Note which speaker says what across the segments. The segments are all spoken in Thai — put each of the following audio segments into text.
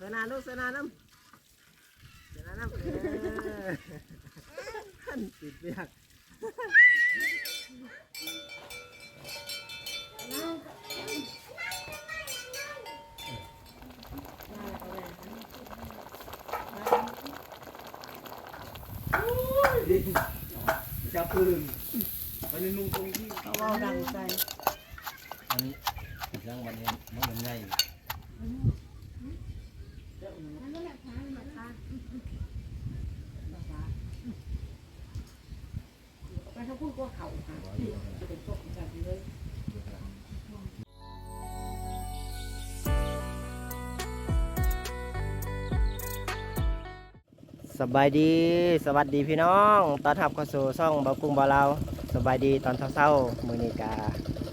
Speaker 1: เสนาลูกเสนาน้ำเสนาน้ำเออท่านติดเบียก
Speaker 2: จะปืนมันนุ่งตรงที่
Speaker 3: เขาเอาดังใจ
Speaker 2: อันนี้ร่างวันนี้มันยังไง
Speaker 3: ไปเขา พูดว่าเขาค่ะจะเป็นพวกกันเลย
Speaker 1: สบายดี สวัสดีพี่น้องตอนทับเข้าสู่ช่องบากุ้งบาเราสบายดีตอนเช้าๆมือนีกา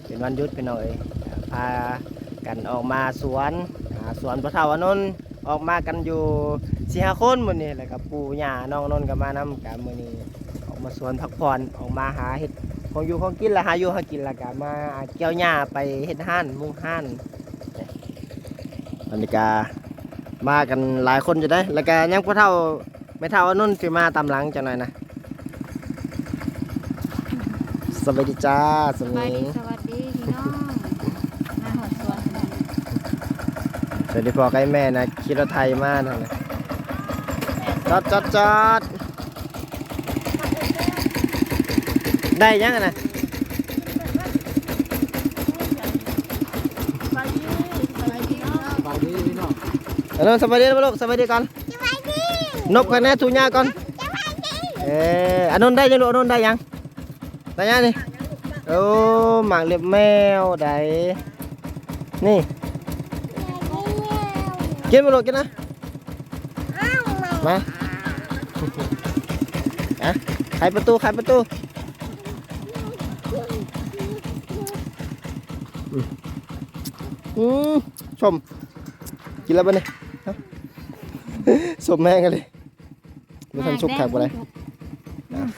Speaker 1: เป็นวันหยุดพี่น้อยพากันออกมาสวนอ่าสวนพระเท่าอนนท์ออกมากันอยู่สี่ห้าคนมือนี้แล้วก็ปู่ย่าน้องนนท์ก็มานำกันมื้อนี้ มาสวนพักผ่อนออกมาหาเห็ดของอยู่ของกินละหาอยู่หากินล้วก็มาเกี่ยวหญ้าไปเฮ็ดห้านมุงห้านอันนี้กามากันหลายคนจะได้ แล้วก็ยังพระเท่าไม่เท่านุ่นสิมาตามหลังจังหน่อยนะสวัสดีจ้าสวัส
Speaker 4: ดีสวัสดีพี่น้องมาหอดสวน
Speaker 1: สวัสดีพ่อกับแม่นะคิดว่าไทยมากนะจอดจอดจอด ได้ยังอะนะ
Speaker 3: ไปดีไปดีเนาะ
Speaker 2: บางทีพี่น้อง
Speaker 1: เอาน้องสวัสดีนะลูกสวัสดีก่อนนบกันแน่ทูญ่าก่อนเอออันนนท์ได้ยังลูกอันนนท์ได้ยังได้ยังนี่โอ้หมากเล็บแมวได้นี่กินมาลูกกินนะมาอะไขประตูไขประตู อืมชม กินแล้วปะเนี่ยสมแม่งกันเลยม่ทันชุกขับอะไร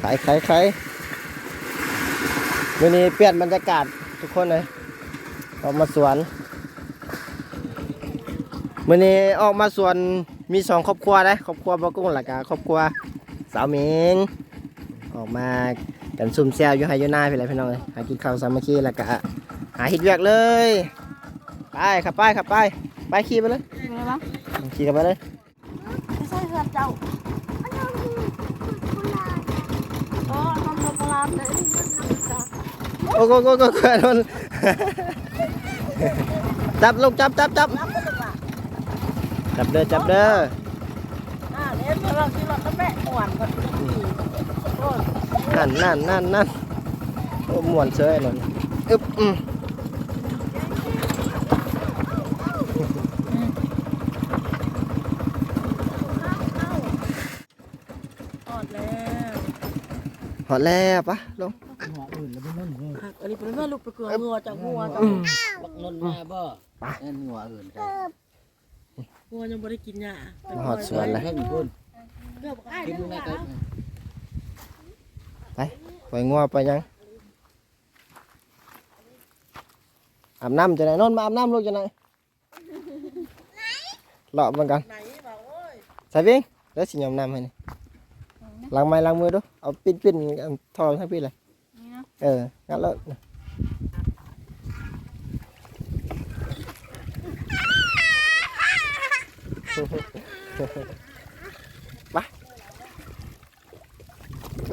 Speaker 1: ขายขายขายวันนี้เปลี่ยนบรรยากาศทุกคนเลยออกมาสวนวันนี้ออกมาสวนมีสองครอบครัวได้ครอบครัวบกุ้งหลักกาครอบครัวสาวเมิงออกมากันซุ่มแซวอยู่ไฮยูนาพี่ไรพี่น้องเลยหากินข้าวสามัคคีแล้วก็หาหิดเวียกเลย ไปขับไปขับไป ไปขี่ไปเลย
Speaker 4: เป็นไงบ้าง
Speaker 1: ขี่กันไปเลย
Speaker 4: ไม่ใช่เรือเจ้าโอ้นมนมปลาเลย
Speaker 1: โอ้โหโอ้โหโอ้โหโดนจับลูกจับจับจับจับเด้อจับเด้อ
Speaker 3: อ่าเนี่ยเราที่เราก็แปะหวานกันโอ้ย
Speaker 1: นั่นนั่นนั่นนั่นโอ้ม่วนเชยเลยอึ๊บอืม
Speaker 3: ทอดแล้ว
Speaker 1: หอดแล้วปะลง
Speaker 2: หัวอื่นแล้วพี่น้องเนี่ย
Speaker 3: อันนี้เป็นแม่ลูกไปเกลืองัวจากงัวจาก
Speaker 2: บักนนมาบ่แอนหัวอื่นใช่
Speaker 3: งัวยังไม่ได้กินหญ้า
Speaker 1: มาหอดสวนแล้ว
Speaker 2: เพิ่งคุณ
Speaker 3: เกือบอ้าย
Speaker 2: กิน
Speaker 3: เด้อ
Speaker 2: แม่
Speaker 3: นะ
Speaker 2: ก็
Speaker 1: ไปงัวไปยังอาบน้ำจะไหนนอนมาอาบน้ำลูกจะไหนเลาะมันกัน
Speaker 3: ไหนบอกโอ้ย
Speaker 1: ใส่เพียงแล้วสิยอมน้ำให้นี่ ล้างไม้ล้างมือดู เอาปิ้นปิ้นอันทอให้พี่เลย
Speaker 4: นี่เนาะ
Speaker 1: เอองั้นแล้วไป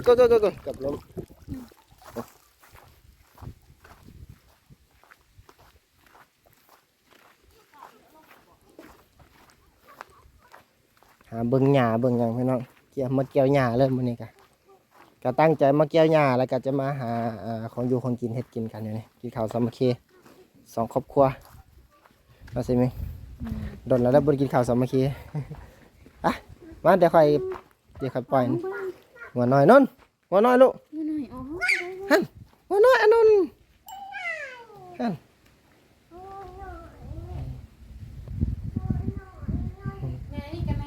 Speaker 1: ก็ก็ก็ก็กลับลมหาเบิ่งหญ้าเบิ่งหยังพี่น้อง เกี่ยวมาเกี่ยวหญ้าเลยมื้อนี้กะก็ตั้งใจมาเกี่ยวหญ้าแล้วก็จะมาหาอ่าของอยู่ของกินเฮ็ดกินกันอยู่นี่กินข้าวสามัคคีสองครอบครัวเอาสิมิโดนแล้วได้บ่ได้กินข้าวสามัคคีอะมาเดี๋ยวค่อยเดี๋ยวค่อยปล่อยหัวน้อยนนท์หัวน้อยลูก
Speaker 4: นี่หน่อยอ๋อ
Speaker 1: หัวน้อยอนนท์ฮั่น
Speaker 4: แม่นี่กันไหม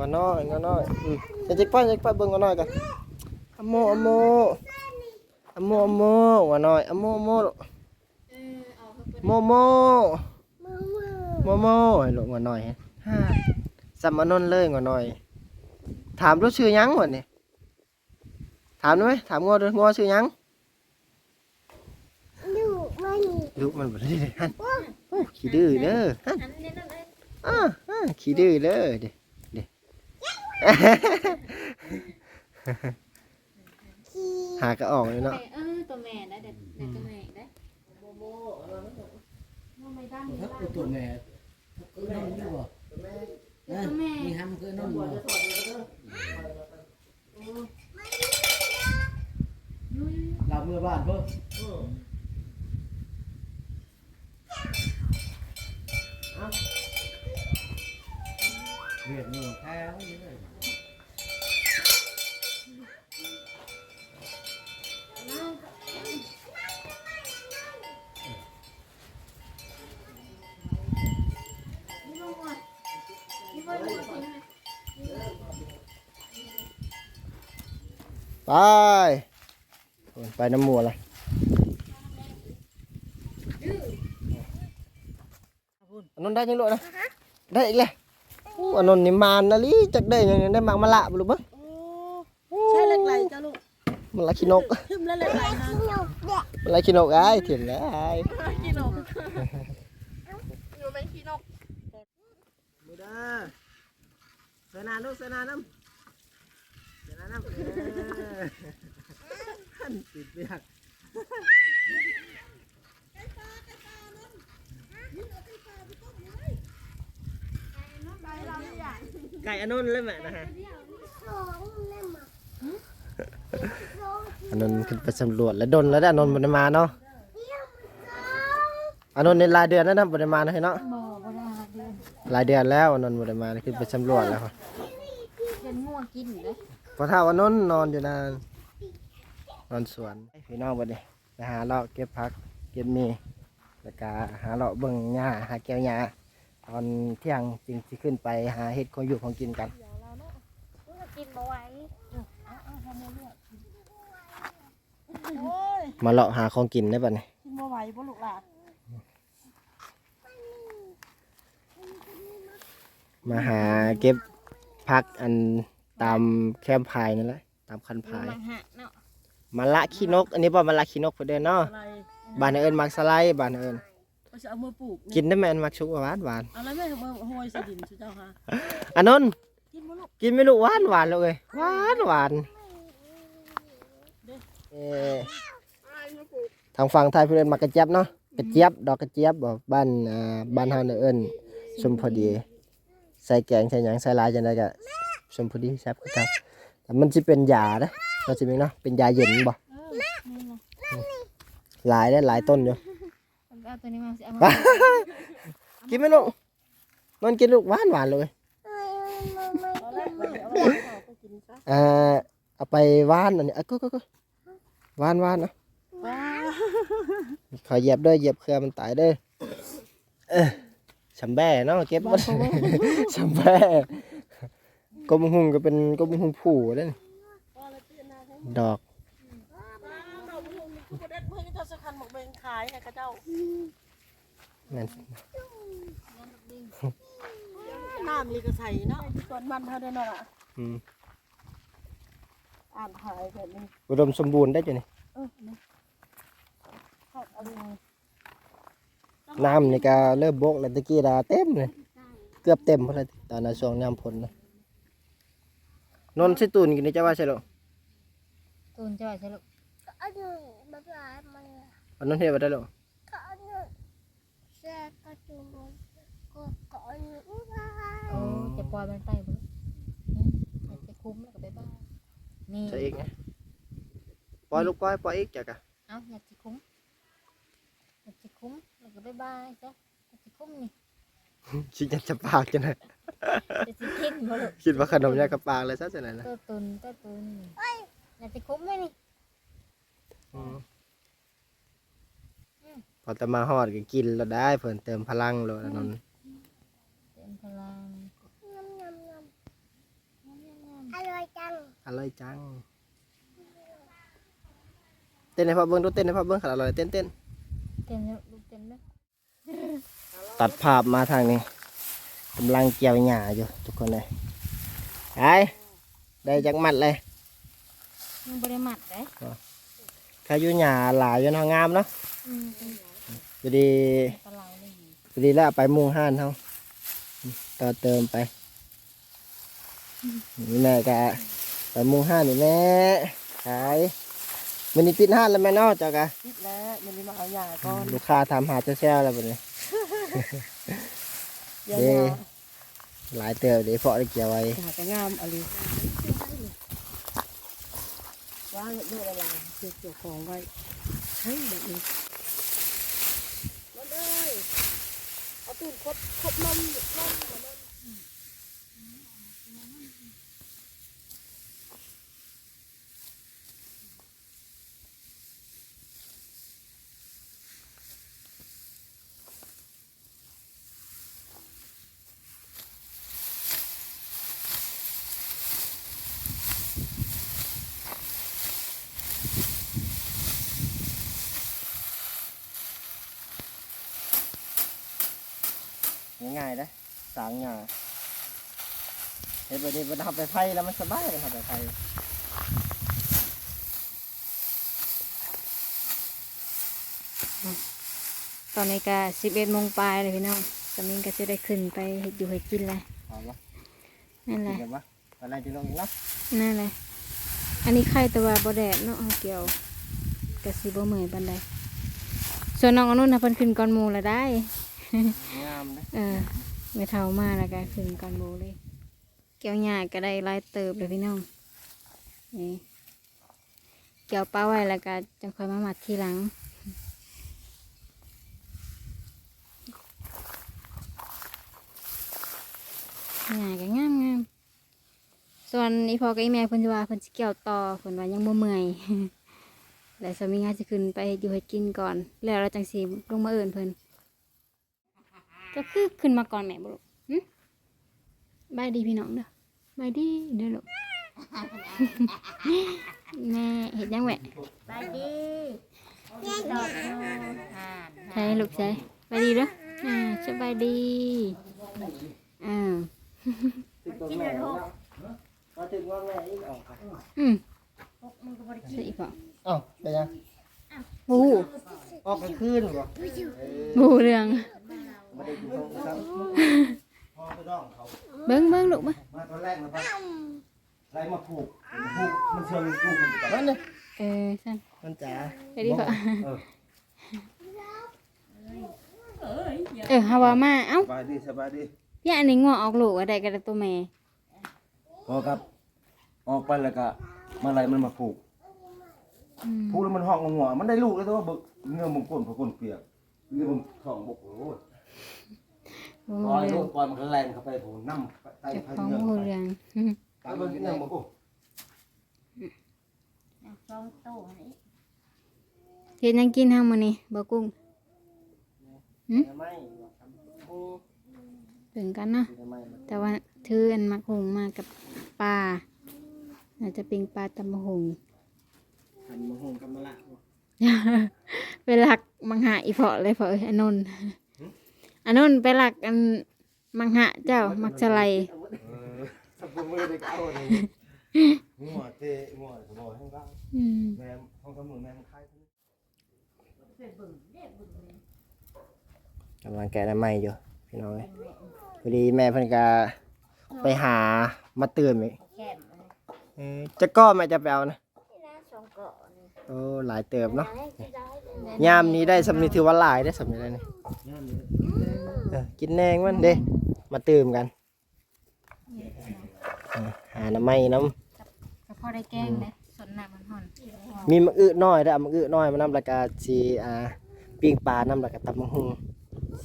Speaker 4: นี่วะ
Speaker 1: หัวน้อยหัวน้อยอืมจะจิกไปจิกไปเบิ่งหัวน้อยกันอะโมอะโมอะโมอะโมหัวน้อยอะโมอะโมลูก
Speaker 4: เออเอาเข้าไป
Speaker 1: โมโมโมโม่ให้ลูกงอหน่อยฮ่าสัมมานนท์เลยงอหน่อย ถามรู้ชื่อหยังวะนี่ถามได้ไหมถามงอเด้องอชื่อหยัง
Speaker 4: ดูมัน
Speaker 1: ลูกมันบ่ได้เลยฮันโอ้ขี้ดื้อเด้อฮัน
Speaker 4: อันนี้นั่นเลย
Speaker 1: อ่าอ่าขี้ดื้อเด้อเด้เด้
Speaker 4: ขี้
Speaker 1: หากระออกเลยเนาะ
Speaker 4: เออตัวแม่ได้เด็ดเด็ดตัวแม่ได้โมโมโมไม่ได้
Speaker 2: ถ้าตัวแม่นอนอยู่บ่นะมีห้ำคือนอนบ่เราเมื่อบ้านเพิ่มเรียกมือแพ้ไว้เล
Speaker 1: ไปไปน้ำมัวละอันนนท์ได้ยังลูกนะได้อีกเลยอู้อันนนท์นี่มานนะลิจักได้ยังไงได้มังมะละบ่ลูกเบ้ง
Speaker 3: ใช่เหล็กไหลจ้ะลูก
Speaker 1: มะละขี้นก
Speaker 3: ขึ้นแล้วเหล็กไหลนะ
Speaker 1: มะละขี้นกไอ้ายเถียนแล้วไอ้าย
Speaker 3: กินนกอยู่เป็นขี้นก
Speaker 1: มือเด้อเสนาลูกเสนาน้ำ เสนาน้ำเออท่านติดเบียกไก่อนนนเลยแม่นะฮะอนนท์ขึ้นไปสำรวจแล้วดนแล้วได้ออนนท์บไดมาเนาะอานนท์ในรายเดือนแล้วนะบไดมาเนาะเนาะ
Speaker 4: โมบ่ได้เดือน
Speaker 1: รายเดือนแล้วอานนท์บไดมาขึ้นไปสำรวจแล้ว
Speaker 4: เดือนง่วงกินเลย
Speaker 1: พอเท่าอานนท์นอนอยู่นานนอนสวนพี่น้องบัดนี้ไปหาเลาะเก็บผักเก็บมีแล้วก็หาเลาะเบิ่งหญ้าหาแก้วหญ้าตอนเที่ยงจึงสิขึ้นไปหาเห็ดของอยู่ของกินกัน
Speaker 4: กินบ่ไหว
Speaker 3: โอ้ย
Speaker 1: มาเลาะหาของกินได้บัดนี้
Speaker 3: กินบ่ไหวบ่ลูกหลาน
Speaker 1: มาหาเก็บผักอัน ตามแคมป์พายนั่นแหละตามคันพาย
Speaker 4: มังหะเนาะ
Speaker 1: มะละขี้นก อันนี้บ่มะละขี้นกเพิ่นเด้อเนาะ
Speaker 3: อะไร
Speaker 1: บ้านเอิ้นมักสไลด์บ้านเอิ้น
Speaker 3: ก็จะเอามือปลูก
Speaker 1: กินได้แม่นมักชุกหวานหวาน
Speaker 3: เอาแล้วแม่เอามือห้อยใส่ดินสุเจ้าค่ะ
Speaker 1: อันนนท์
Speaker 3: กินบ่ลูก
Speaker 1: กินไม่รู้หวานหวานเลยหวานหวานเอ่อทางฝั่งไทยเพิ่นเอิ้นมักกระเจี๊ยบเนาะกระเจี๊ยบดอกกระเจี๊ยบบ่บ้านอ่าบ้านเฮาเนี่ยเอิ้นสมพอดี ใส่แกงใส่หยังใส่หลายจังได๋ก็ สมพอดีแซ่บคือกันแต่มันสิเป็นยาเด้อเราสิมีเนาะเป็นยาเย็นบ่
Speaker 4: นี่นะ
Speaker 1: หลายได้อหลายต้นอยู่
Speaker 4: เอาตัวนี้มาสิเอา
Speaker 1: ไปกินไหมลูกนอนกินลูกหวานหวานเลย
Speaker 3: เอาแล้วเอาแล้วเอาไปกินซะ
Speaker 1: อ่าเอาไปหวานอันนี้อะก็ก็ก็หวานหวานเนาะ
Speaker 3: ว้า
Speaker 1: ขอเหยียบเด้อเหยียบเครือมันตายเด้อเอ้อชำแบ่เนาะเก็บมันชำแบ่ กบหุงก็เป็นกบหุงผู้เด้อดอก
Speaker 3: เราบ่ได้เพิ่นเจ้าสักคันหมกเบงขายให้เขาเจ้า
Speaker 1: แม่น
Speaker 3: น้ำนี่ก็ใส่เนาะส่วนมันเท่าเดิมน่ะ
Speaker 1: อืม
Speaker 3: อ่านขายแบบนี้
Speaker 1: อุดมสมบูรณ์ได้จ้ะนี่
Speaker 3: เออนี่เข้าเอาดู
Speaker 1: น้ำนี่ก็เริ่มบกแล้วตะกี้ดาเต็มเลย เกือบเต็มพอแล้วตอนนั้นช่วงน้ำฝนนะ นนท์ใส่ตูนกินนี่จะว่าใช่หรอ
Speaker 4: ตูนจะว่าใช่ลูก
Speaker 1: อันนั้นเฮ็ดบ่ได้หรอ
Speaker 4: โอ้จะปล่อยมันไปบ่ลูกอืมอยากจะคุ้มแล้วก็ไปบ้านนี่
Speaker 1: ใช่อีกไงปล่อยลูกปล่อยปล่อยอีกจ้ะกะ
Speaker 4: เอาอยากจะคุ้มอยากจะคุ้มแล้วก็ไปบ้านจ้ะอยากจะคุ้มนี่
Speaker 1: ชิจะจะปากจังได๋
Speaker 4: จะสิกินบ่ลูก
Speaker 1: คิดว่าขนมยากระปากเลยซะจังได๋นะ
Speaker 4: ตัวตุนตัวตุนอยากจะคุ้มไหมนี่
Speaker 1: อืมพอแต่มาฮอดก็กินแล้วได้เพิ่นเติมพลังแล้วนะนนท์
Speaker 4: เต็มพลัง
Speaker 1: อร่อยจัง เต้นให้พ่อเบิ่งดูเต้นให้พ่อเบิ่งขนาดอร่อยเต้นเต้น
Speaker 4: เต็มแล้วลูกเต็มแล้ว
Speaker 3: อ
Speaker 1: ตัดภาพมาทางนี้ กำลังเกี่ยวหญ้าอยู่ทุกคนเลยไอ้ได้จักมัดเลย
Speaker 4: มันบริมัดเลย
Speaker 1: ข้าอยู่หญ้าหลายอยู่เนาะงามเนาะ
Speaker 4: อืมเป็น
Speaker 1: พอดี
Speaker 4: ปลาเราเลย
Speaker 1: พอดีแล้วเอาไปมุงห้านเฮาต่อเติมไปนี่แม่ก็ไปมุงห้านนี่แม่ขายมันนี่ปิดห้านแล้วแม่เนาะเจ้ากะ
Speaker 3: คิดแล้วมันนี่มาเอายาก่อน
Speaker 1: ลูกค้าทำหาเจ้าแซวแล้วแบบนี้
Speaker 3: ยา
Speaker 1: เด้หลายเติบเดี๋ยวเพาะได้เกี่ยวไว้
Speaker 3: หากระงามอะไรว่างเมื่อเวลาเก็บเกี่ยวของไว้ใช้แบบนี้มาเลยเอาตูนครบครบนมนมหัวนม
Speaker 1: ง่ายๆนะ สางหญ้าเห็นแบบนี้มันทำไปไผ่แล้วมันสบายมันทำไปไผ่
Speaker 4: ตอนนี้ก็สิบเอ็ดโมงปลายเลยพี่น้องสมิงก็จะได้ขึ้นไปเฮ็ดอยู่เฮ็ดกินเลย
Speaker 1: หอมปะ
Speaker 4: นั่นแห
Speaker 1: กิน
Speaker 4: ละ
Speaker 1: กันปะอะไรจะลงอีกนะ
Speaker 4: นั่นแหละอันนี้ไข่แตัวาบ่แดดเนาะเอาเกี่ยวกะสิบ่เมื่อยปานใดส่วนน้องอนุนน่ะเพิ่นขึ้นก่อนหมู่ละได้
Speaker 1: งามเลย
Speaker 4: เออ ไม่เท่ามาแล้วก็ขึ้นก่อนหมู่เลยเกี่ยวหญ้าก็ได้หลายเติบเลยพี่น้อง นี่เกี่ยวปลาไว้แล้วก็จะค่อยมาหมัดทีหลังหญ้าก็งามงามส่วนอีพอกับอีแม่เพิ่นสิว่าเพิ่นสิเกี่ยวต่อเพิ่นว่ายังบ่เมื่อยแล้วสามีงาสิขึ้นไปอยู่เฮ็ดกินก่อน แล้วเราจังสิลงมาเอิ้นเพิ่น ก็คือขึ้นมาก่อนแม่บ่ลูกหึบายดีพี่น้องเด้อบายดีเด้อลูกแม่เฮ็ดยังแหวะ
Speaker 2: ไปดีดอกโนอ่าน
Speaker 4: ใช่ลูกใช่บายดีเด้ออ่าสบายดีอ่า
Speaker 1: ติดตัวแม่แล้วพอถึงว่าแม่อีกออกไป
Speaker 4: อืม
Speaker 2: พวกมึงก็บริ
Speaker 4: ใส่อีกเปล่า
Speaker 1: เอ้าไปยัง
Speaker 4: โอ้โห
Speaker 1: ออกกลางคืนบ่
Speaker 4: โอ้โหเรื่อง
Speaker 1: ไม่ได้กินข้าวซ้ำพ่อไปดองเขา
Speaker 4: เบิ้งเบิ้งลูกมา
Speaker 1: มาตอนแรกนะครับไรมาผูกผูกมันเชื่อมผูกมันก่อนนั่นเลย
Speaker 4: เออสั่น
Speaker 1: มันจ๋า
Speaker 4: ไปดีกว่า
Speaker 1: เออ
Speaker 4: เออฮาวามาเอ้า
Speaker 1: สบายดีสบายดี
Speaker 4: พี่อันนี้งัวออกลูกอะไรกันตัวแม่
Speaker 5: พอครับ ออกไปแล้วก็เมื่อไรมันมาผูก
Speaker 4: อืม
Speaker 5: ผูกแล้วมันห้องงัวมันได้ลูกแล้วแต่ว่าบึกเนื้อมันก้นเพราะก้นเปียกเนื้อมันท้องบกโอ้ย
Speaker 4: โอ้
Speaker 5: ปล่อย
Speaker 4: เรื่
Speaker 5: ลู
Speaker 4: อง
Speaker 5: กปล่อยมันก็แรงเข้าไปผูกน้ำใต้
Speaker 4: เจะ
Speaker 5: ไผ่
Speaker 4: ของ
Speaker 5: เนื้อ
Speaker 4: โอ้
Speaker 5: ไป
Speaker 4: เรื่อง
Speaker 5: ตามมันกินเนื้อมันโอ้
Speaker 2: สองตู้นี่
Speaker 4: เฮ็ดหยังกินห้างมื้อนี้บ่กุ้ง
Speaker 1: ทำไมทำผูก
Speaker 4: ถึงกันเนาะ
Speaker 1: ทำไม
Speaker 4: แต่ว่าถืออันมักหุงมากับปลาน่าจะเป็นปลาตำมะหุง
Speaker 1: ทำมะฮงกำมะละ
Speaker 4: ไปหลักมังหะอีเพาะเลยเพาะเอ้ยอนนท์ อันนท์ไปหลักอันมังหะเจ้ามักสไลด์
Speaker 5: ถ้าผมไม่ได้เอาเลยงัวเตะงัวสมองให้บ้าง
Speaker 4: อืม
Speaker 5: แม่ห้องสมุนแม่มันคล้าย
Speaker 1: กำลังแกะน้ำไม้อยู่พี่น้องเอ้ยพอดีแม่เพิ่นก็ไปหามาเตือนอีก
Speaker 2: แก้ม
Speaker 1: เออจะก้อแม่จะไปเอานะ โอ้หลายเติบเนาะ
Speaker 2: ให้ที่ได้เลย
Speaker 1: ยามนี้ได้สำนีถือว่าหลายได้สำนีเลยนี่เออกินแนงมันเด้ มาตื่มกันเออหาน้ำไม้น้
Speaker 4: ก็พอได้แกงเลยสนน้ำมันห่อนำ
Speaker 1: มีมะอึน้อยได้อเอามะอึน้อยมาน้ำแล้วก็สีอ่าปิ้งปลาน้ำแล้วก็ตำมะฮุง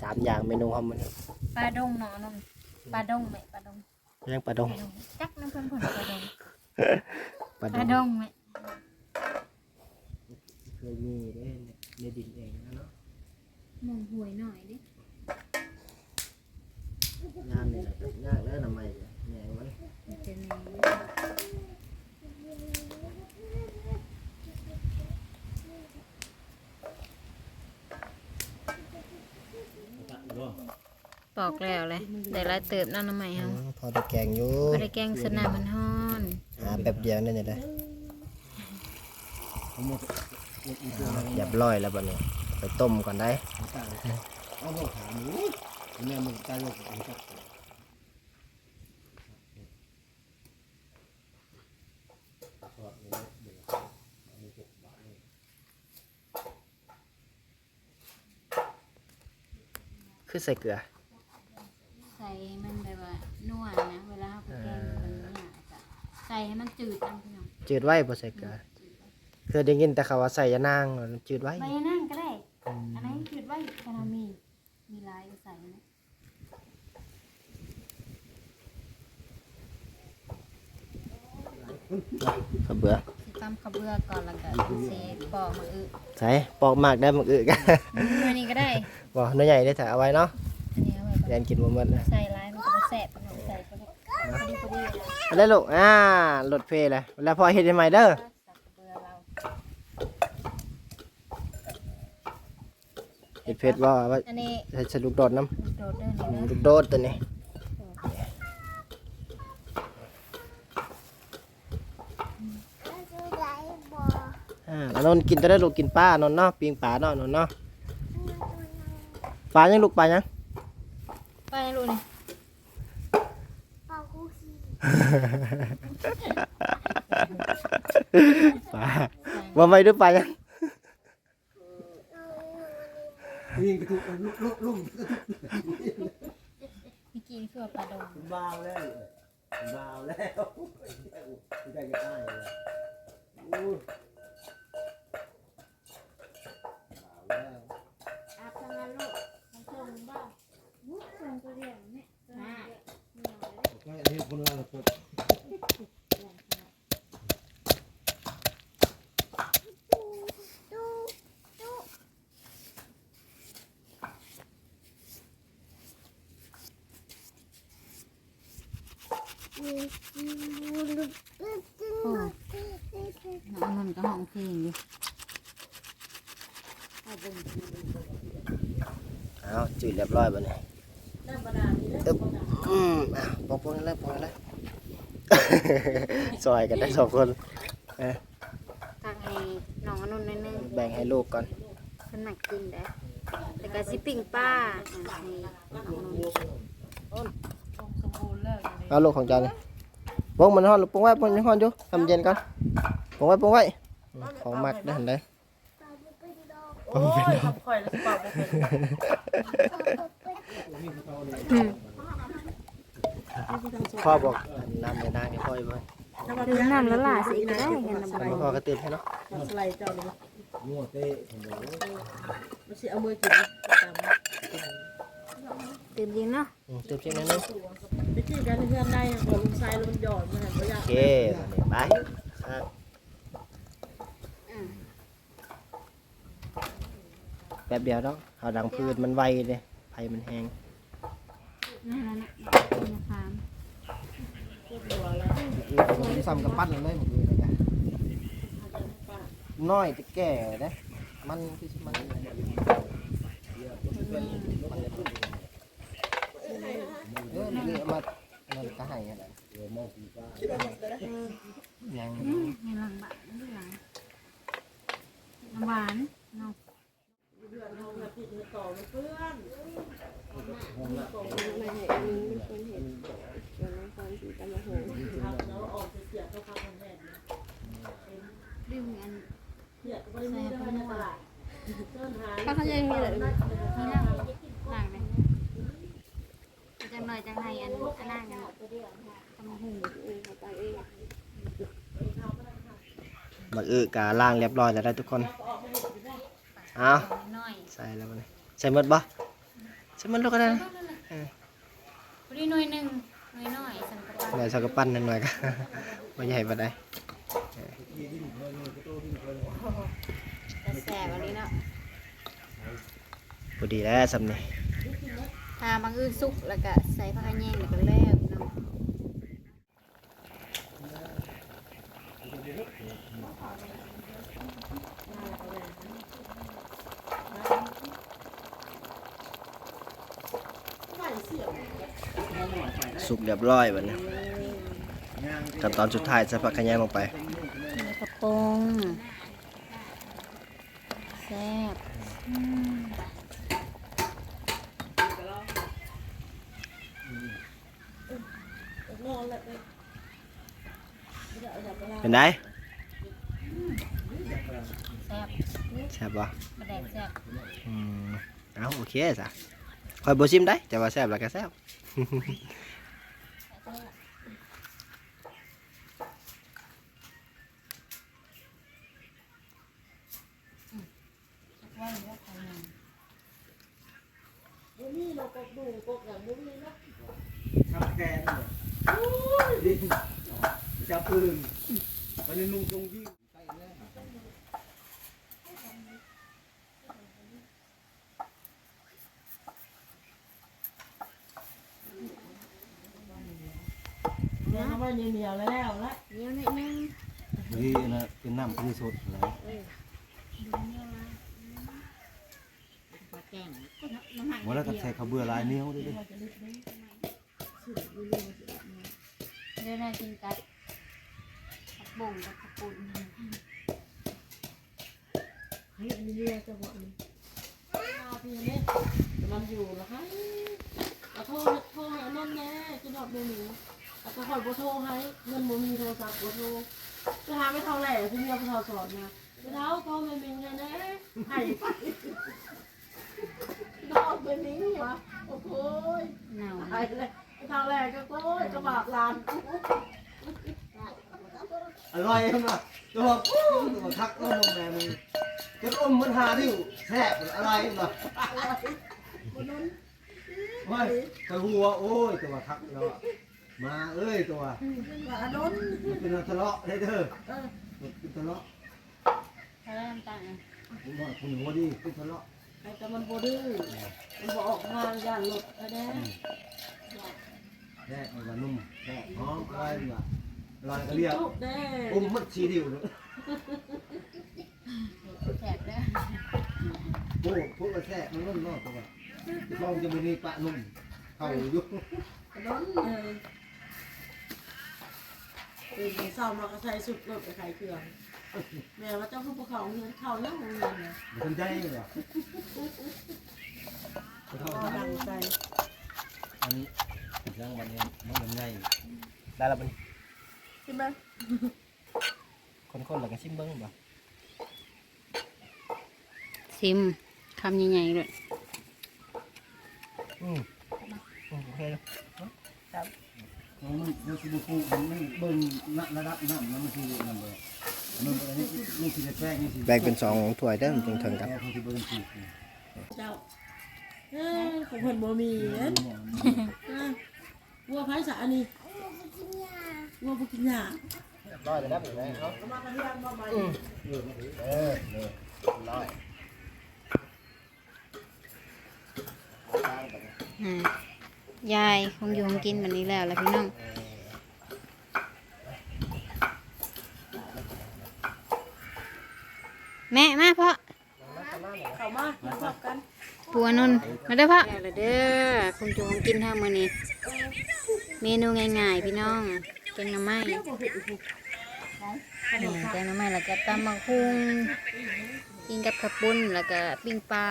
Speaker 1: สามอย่างเมนูของมัน
Speaker 4: ปลาดงเนาะนนท์ปลาดงไหมปลาดง
Speaker 1: เลี้ยงปลาดง
Speaker 4: จักน้ำเพิ่นผลปลาดง
Speaker 1: ปลา
Speaker 4: ปลา
Speaker 1: ด
Speaker 4: ด
Speaker 1: ง
Speaker 4: งไหม
Speaker 1: เค ยมีเด้ในดินเองนะเนาะ
Speaker 4: มองหวยหน่อยดิ
Speaker 1: ยามนี่แหละยากแล้วน้ำไม้แหนงมัน
Speaker 4: มันจะมี
Speaker 5: ๆ
Speaker 4: ปอกแล้วเลยได้หลายเติบน้ำน้ำใหม่
Speaker 1: อื
Speaker 4: เฮาม
Speaker 1: พอได้แกงอยู่
Speaker 4: บ่ได้แกงสนามมันฮ้อน
Speaker 1: หาแบบเดียวนี่นี่แหละ เรียบร้อยแล้วบัดนี้ ไปต้มก่อนได้
Speaker 5: เอาบ่ถามหนูแม่มึงใจว่าผมจับ
Speaker 1: คือใส่เกลือ
Speaker 4: ใส่ให้มันแบบว่านัวนะ เวลาเฮาไปแกงมันเนี่ยจะใส่ให้มันจืดจังพี่น้อง
Speaker 1: จืดไว้บ่ใส่เกลือ เคยได้ยินแต่เขาว่าใส่ยานางมันจืดไว้
Speaker 4: ใบนั่งก็ได้ อันนั้นจืดไว้คารามี มีลายก็ใส่นะ
Speaker 1: ข้าวเบื่อ
Speaker 4: สิตำข้าวเบื่อก่อนแล้วก็เซปอกมืออึ
Speaker 1: ใส่ปอกมากได้มันอึกัน
Speaker 4: อันนี้ก็ได้
Speaker 1: บ่เนื้อใหญ่ได้ถ่ายเอาไว้เนาะ
Speaker 4: อันนี้เอาไว้ก่อน
Speaker 1: ยันกินบ่หมดนะ
Speaker 4: ใส่ลายมันก็บ่แสบพี่น้องใส่ก็ได้พอดีพอดีเลย
Speaker 1: ไปเลยลูกอ่าลดเพลเลยแล้วพอเฮ็ดให้ใหม่เด้อ
Speaker 4: สับเบื่อเรา
Speaker 1: เฮ็ดเพชรบ่ว่า
Speaker 4: อันนี้
Speaker 1: ใส่สลูกโดดน้ำ
Speaker 4: โดดเด้อนี่
Speaker 1: อืม
Speaker 4: เด้อ
Speaker 1: ลูกโดดตัวนี้อ่าแล้วนนท์กินจะได้ลูกกินปลาอนนท์เนาะปิงปลาเนาะนนท์เนาะปลายังลูกปลายัง
Speaker 4: ไปลูกนี่
Speaker 1: ปลาว่าไม่ด้วยปลายัง
Speaker 5: ยิงกระทุกลุกลุกลุก
Speaker 4: เมื่อกี้คือปลาดอง
Speaker 5: บ้าวแล้วบ้าวแล้วไม่ได้จะได้เลยโอ้ยบ้าวแล้ว
Speaker 3: อาบทำงานลูกมันส่งบ้ามุกส่งตัวเดียวเนี่ย
Speaker 5: ก็เห็นคนเราปุ๊บ
Speaker 4: โอ้ น้องนนท์ก็ห้องเพลงอยู่
Speaker 1: เอาจืดเรียบร้อยบ่เนี่ยอึ๊บอืมอะปอกปอกแล้วปอกแล้วซอยกันได้สองคนเอ้ย
Speaker 4: ตักให้น้องอนนท์หนิดนึง
Speaker 1: แบ่งให้ลูกก่อน
Speaker 4: เพิ่นมักกินเด้อแล้วก็สิปิ้งปลาอะให้น้องอนนท์
Speaker 1: เอาลูกของจานนี่ ปองมันฮ้อนลูกปองไว้ปองยังฮ้อนอยู่ทำเย็นก่อนปองไว้ปองไว้อืมของมักได้เห็นได้ปองเป็นดอก
Speaker 3: ข่อยแล้วเปล่าบ่เป็น
Speaker 1: พ่อบอกน้ำในนางนี่พ่อยบ่
Speaker 4: ดื่มน้ำแล้วล่ะสิก็ได้กันนะบ่
Speaker 1: ทำพ่อกระตือให้เนาะ
Speaker 3: สไลด์เจ้าเลย
Speaker 5: งัวเตะผมบอก
Speaker 3: มันสิเอามือกินตาม
Speaker 4: ดื่มจริงเนาะ
Speaker 1: อืมตืบชิมนิดนึง
Speaker 3: ไปที่กันเพื่อนได้ขอลุงชายลงหยอดมันบ่อยา
Speaker 1: โอกเคอันนี้ไปครับแป๊บเดียวเนาะเอาดังพืชมันไวเลยไฟมันแห้ง
Speaker 4: นั่นน่ะนะนะคาม
Speaker 1: ผมซ้ำกับปั้นเลยหมดเลยนะน้อยจะแก่นะมันคือสิมันเออนี่เอามานั่นก็ให้อะไรยัง
Speaker 4: ในหลังบ้านนี่หลังน้ำหวานเนาะ ดื่มอันใส่พนัว
Speaker 3: ถ้าเขายังมีอะไร
Speaker 4: นี่นั่งนั่งเลยจังหน่อยจังให้อันอันนั่งกันทำหู
Speaker 1: บัก อึกะล่างเรียบร้อยแล้วได้ทุกคนเอา
Speaker 4: น้อย
Speaker 1: ใส่แล้วมันใส่หมดบ่ใส่หมดลูกก็ได้นะ
Speaker 4: พอดีหน่อยหนึ่งหน่อยน้อยสันกระปัน
Speaker 1: เดี๋ยวสักกะปั้นหน่อยก็ไม่ใหญ่ปานใด
Speaker 4: แต่แสบอันนี้เนาะ
Speaker 1: พอดีแล้วสำนี่
Speaker 4: ทาบางอื่นสุกแล้วก็ใส่ผักกระแยงแล้วก็แล้วเนาะ
Speaker 3: ไม่ สิ
Speaker 1: สุกเรียบร้อยบัดนี้ขั้นตอนสุดท้ายใส่ผักขะแยงลงไป
Speaker 4: กระปงแซ่บอืม
Speaker 3: นอนแล้วไป
Speaker 1: เป็นไง
Speaker 4: แซ่บ
Speaker 1: แซ่บบ่
Speaker 4: มาแดกแซ่บ
Speaker 1: อืม เอาโอเคจ้ะคอยบ่ชิมได้แต่ว่าแซ่บแล้วก็แซ่บ
Speaker 4: ว่าอย่างว่าใครหนึ่ง
Speaker 3: บุมีเราก็ดูกกอย่างบุมีเนาะ
Speaker 5: ทำแกนเลยจับปืนมันนุ่งตรงยิ่ง
Speaker 3: เนี่ย ทำไมเหนียวๆแล้วละ
Speaker 4: เดี๋ยวหนิดนึง
Speaker 5: นี่นะเป็นน้ำที่สดแล้ว
Speaker 4: ปลาแกงน้ำมัน
Speaker 5: วันแล้วก็ใส่ข้าวเบื่อลายเหนี้ยวด้วยดิ
Speaker 4: เดี๋ยวน่ากินกับผักบุ้งกับผักปุ่น
Speaker 3: เฮ้ยอันนี้เรือจะบอกนี่มาพี่เนี่ยมันอยู่นะคะเอาโทรโทรให้อันนั่นแน่จะดอกเมนู เอาก็คอยโบโทรให้เงินโมมีโทรศัพท์โบโทรจะหาไม่เท่าไหร่พี่เนี่ยพี่เท่าสอนมาพี่เท่าโทรเมนูไงนะให้ไปดอกเมนูวะโอ้โห
Speaker 4: หนาว
Speaker 3: ไอ้เลยเท่าแรกก็โอ้ยกระบาดลาน
Speaker 5: อร่อยมั้ยตัวตัวคักก็มองแม่มึงจะอมมันหาที่แซ่บอะไรมั้ยว่าไปหัวโอ้ยตัวคักเนาะ มาเอ้ยตัว
Speaker 3: อานนท์
Speaker 5: มันเป็นทะเลาะได้เด้อเป็นทะเลาะ
Speaker 4: ถ้าได้น้ำตาล
Speaker 5: ผมว่าคุณหัวดีเป็นทะเลาะ
Speaker 3: แต่มันโบดื้อมันบออกทางย่านหลดอะแน่
Speaker 5: แซ่บมันก็นุ่มแซ่บหอมอะไรนี่อะไรก็เรียก
Speaker 3: จุ๊บแน่
Speaker 5: อมมันชีดิวเนาะ
Speaker 4: แซ่บเด้อ
Speaker 5: โอ้พวกกระแทกมันนุ่มเนาะตัวลองจะมีปะนุ่มเข้าอยู่
Speaker 3: อา นนท์เลยตื่นเช้ามาก็ใส่สุดหลดไปไข่เครื่องแม่ว่าเจ้าคือภูเขาเงินเขาแล้วเงินเนี่ย
Speaker 5: มันใจเหรอ
Speaker 3: ก็ดังใจ
Speaker 5: อันนี้ยังมันเองมันยังไง
Speaker 1: ได้แล้วบัดนี้
Speaker 3: ใช่ไหม
Speaker 1: คนๆแล้วก็ชิมเบิ่งบ่
Speaker 4: ซิมคำใหญ่ๆเลย
Speaker 1: อืมโอืมโอเคเลย
Speaker 5: มันมันคือบุกมันไม่เบิ่งระดับน้ำมันคือนั่นเลยมันอันนี้นี่คือแป้งนี่คือ
Speaker 1: แบ่งเป็นสองถ้วยเด้อมันจึงถึงกัน
Speaker 5: แป้งคือเบิ่งถูก
Speaker 3: เจ้าเอ้ยของคนบ่มีเอ้ยวัวไผ่สานี่วัวบ่กินหญ้า
Speaker 1: ร้อยเลยนะเป็นไงเนาะ
Speaker 3: เอามากระเทียมมาใหม่
Speaker 1: เออเลยร้อย
Speaker 4: อ่า ยายคงอยู่คงกินแบบนี้แล้วแหละพี่น้องแม่มาพ่อ
Speaker 3: เข้ามามาพบกัน
Speaker 4: ปัวนนท์มาเด้อพ่อแล้วเด้อคงอยู่คงกินทางมื้อนี้เมนูง่ายๆพี่น้องแกงหน่อไม้นี่แกงหน่อไม้แล้วก็ตำมะคุงกินกับข้าวปุ้นแล้วก็ปิ้งปลา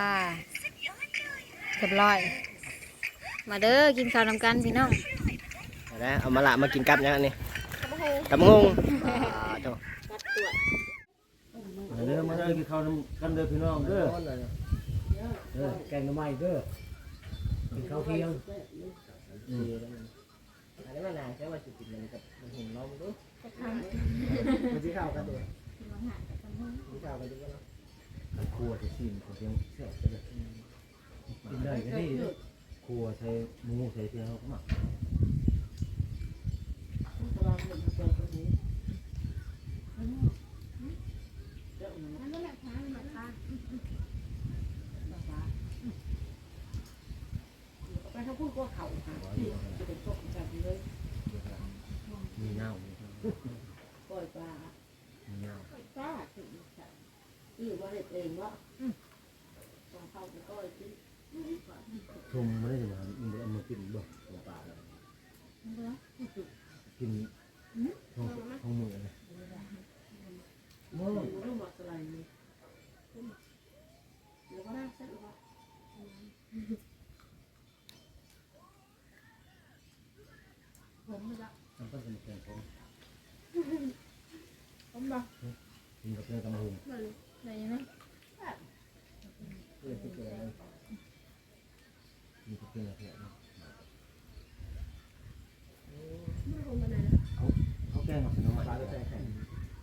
Speaker 4: เรียบร้อย มาเด้อกินข้าวนำกันพี่น้อง
Speaker 1: เอาละเอามาละมากินกับยังอันนี้กับงงอ่าโต
Speaker 5: เด้อมาเด้อกินข้าวกันเด้อพี่น้องเด้อเด้อแกงหน่อไม้เด้อกินข้าวเที่ยง
Speaker 1: อันนี้มันน่าใช่ว่าสิกินมันกับมันเห็นเราบ่รู้มันสิเข้ากันเด้อสิเข้ากันดีกว่าเนาะ
Speaker 5: ครัวจะชิมของเพียงแซ่บเลยกินได้ก็นี่ ครัวใช้หมูใช้เพียงเขาก็มา
Speaker 3: ไปทางพูดก็เข่าค่ะจะเป็นโต๊ะแบบนี้เลย
Speaker 5: มีเน่า
Speaker 3: ปล่อยปลา
Speaker 5: มีเน่า
Speaker 3: ปลาถึงหรือว่าเห็ดเองวะต้องเข้าไปก้อยกิ น
Speaker 5: ทุ่มไม่ได้จะมามันเอามากินบ่ตัวปลาแล้วกินท้องท้องมือเลย
Speaker 3: โอ้รู้หมดอะไรนี่เดี๋ยวก็น่าเสร็จแล้วผมไม่ละ
Speaker 5: มันก็เป็นแกงผม
Speaker 3: ผมละ
Speaker 5: กินกับเพื่อนตำหุง
Speaker 3: ไหนไหนนะ
Speaker 5: เพื่อนที่เจอมีกับเพื่อนเพื่อน
Speaker 3: ไม่ลงมาไหนนะ
Speaker 5: เขาแกงกับขนมใหม่แกงแข็ง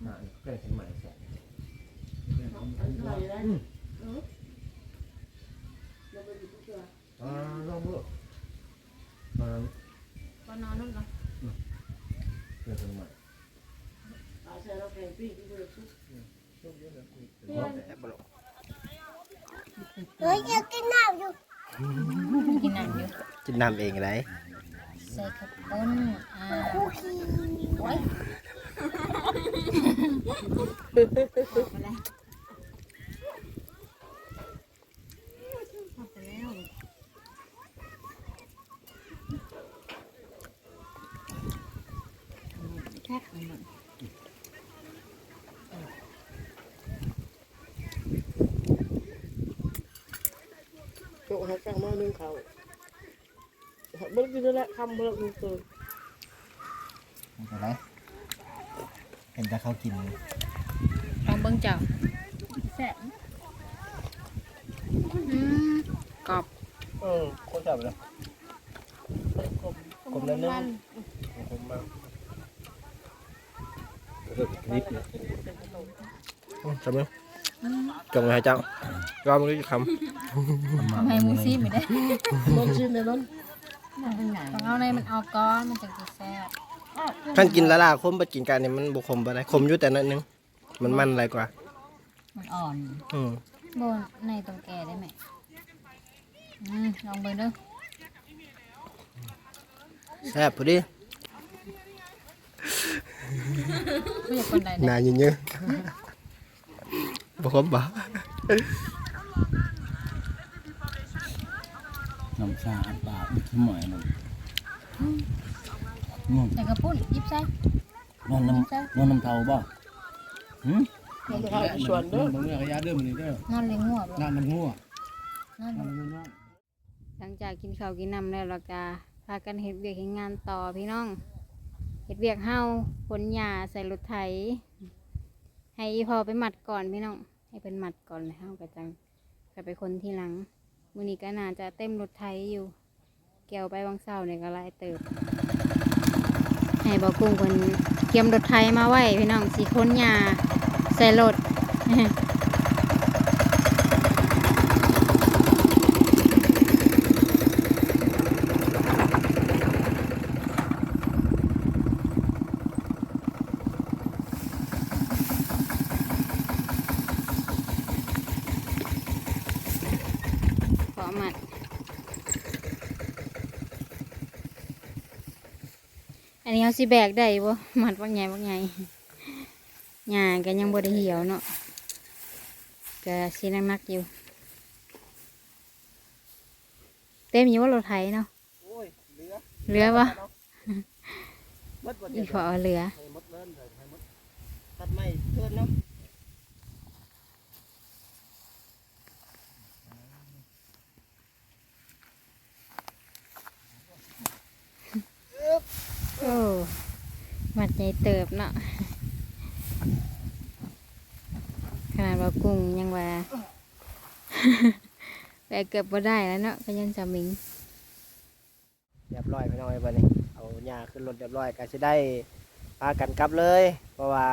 Speaker 5: หนาแกงแข็งใหม่แสบ
Speaker 3: อันเท่าไหร่ได้เออเราไปดูตัว
Speaker 5: อ่าลองดูมา
Speaker 4: ก็นอนนั่นเหรอ
Speaker 5: เพื่อนขนมใหม่
Speaker 3: อาใช้เราแข่งปีกที่เราชุบ
Speaker 2: เฮ้ยอยากกินน้ำอยู่
Speaker 4: กินน้ำอยู่
Speaker 1: กินน้ำเองไร
Speaker 4: ใส่ข้าวปุ้นอ่า
Speaker 2: คุกกี้ไว้
Speaker 4: ไปแล้วแค่มัน
Speaker 3: โกให้สั่งมาหนึ่งเขาเบิ่งกินแล้วทำเบิ่งกินตัว
Speaker 5: อะไรเห็นแต่เขากิน
Speaker 4: ลองเบิ้งเจ้าแซ่บอืมกรอบ
Speaker 1: เออคนจับเลย
Speaker 3: กลม
Speaker 1: กลมแล้วนึงผมมา
Speaker 5: นิดนะ
Speaker 1: จำเลยจงให้เจ้าก็มึงจะค
Speaker 4: ทำไมมึงซีไม่ได้
Speaker 3: ลองชิมเลยนั้น
Speaker 4: ต้องเอาในมันเอาก้อนมันจะกินแซ่บำ
Speaker 1: ท่านกินละลาคมไปกินกันเนี่ยมันบุคมไปได้คมอยู่แต่นั้นนึง มันมันอะไรกว่า
Speaker 4: มันอ่อน
Speaker 1: อืม
Speaker 4: โบนในตรงแก่ได้ไหมอืมลองเบิ่งดู
Speaker 1: แซ่บพอดี
Speaker 4: ไม่อยากคนใด
Speaker 1: หนาเยอะๆบุคมบ่
Speaker 5: น้ำชาอัดปากที่หมอยนั่นนอน
Speaker 4: แต่กระปุ้นยิบใส่
Speaker 5: นอนน้ำนอนน้ำเทาบ่หืม
Speaker 3: มันจะเข้าชวนเด้อ
Speaker 5: มึงเนี่ยยาเดิมนี่เด้อน
Speaker 4: อนเลยงัวบ่
Speaker 5: น้ำน้ำงัวน
Speaker 4: อน
Speaker 5: น้ำงัว
Speaker 4: หลังจากกินข้าวกินน้ำแล้วเราก็พากันเฮ็ดเวียกเฮ็ดงานต่อพี่น้องเฮ็ดเวียกเฮาขนหญ้าใส่รถไถให้อีพอไปหมัดก่อนพี่น้องให้เป็นหมัดก่อนแล้วเฮาก็จังก็ไปคนทีหลัง มือนี้ก็น่าจะเต็มรถไทยอยู่ เกลียวไปวังเสาร์เนี่ยก็ไล่เติบ ให้บอกกุ้งคนเกียมรถไทยมาไว้พี่น้องสีคนยาใส่รถ ขอหมัด อันนี้เอา สิแบกได้บ่หมัดว่าไงว่าไงหญ้าก็ยังบ่ได้เหี่ยวเนาะก็สินักๆอยู่ เต็มอยู่ว่ารถไถเนาะ
Speaker 1: โอ้ยเหลือ
Speaker 4: เหลือปะ
Speaker 1: มดวัน
Speaker 4: อี
Speaker 1: เดียว
Speaker 4: ขอเอาเหลือ
Speaker 1: ให้มดเลิ่นเลยให้มดตัดไม้เทินเนาะ
Speaker 4: โอ้หมัดใหญ่เติบเนาะขนาดว่ากุ้งยังว่าแบกเกือบบ่ได้แล้วเนาะก็ยังจะมิง
Speaker 1: เรียบร้อยพี่น้องไอ้บัดนี้เอาหญ้าขึ้นรถเรียบร้อยก็สิได้พากันกลับเลย เพราะว่า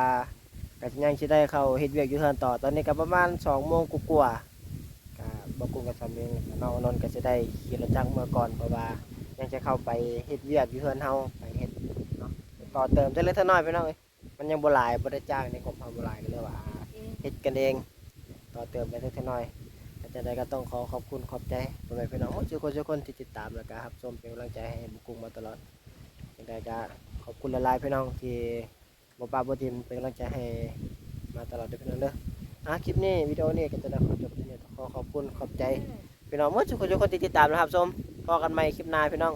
Speaker 1: ก็สิยังสิได้เข้าเฮ็ดเวียกอยู่เฮือนต่อตอนนี้ก็ประมาณ2โมงกว่าๆก็บ่กุ้งกับสามีน้องอนนท์ก็สิได้ขี่รถจักรเมื่อก่อนเพราะว่า ยังจะเข้าไปเฮ็ดเวียกอยู่เฮือนเฮาไปเฮ็ดเนาะต่อเติมจักเล็กน้อยพี่น้องเอ้ยมันยังบ่หลายบ่ได้จ้างในกรมเฮาบ่หลายก็เลยว่าเฮ็ดกันเอง ต่อเติมไปเล็กน้อยอาจารย์ใดก็ต้องขอขอบคุณขอบใจพ่อแม่พี่น้องทุกคนทุกคนที่ติดตามแล้วก็รับชมเป็นกำลังใจให้บุกกุ้งมาตลอดยังไงก็ขอบคุณหลายๆพี่น้องที่บ่ปราบ่ทิมเป็นกำลังใจให้มาตลอดเด้อพี่น้องเด้ออะคลิปนี้วิดีโอนี้ก็จะได้ขอจบที่นี่ขอขอบคุณขอบใจ พี่น้องเมดทุกคนทุกคนติดตามนะครับชมพอกันใหม่คลิปหน้าพี่น้อง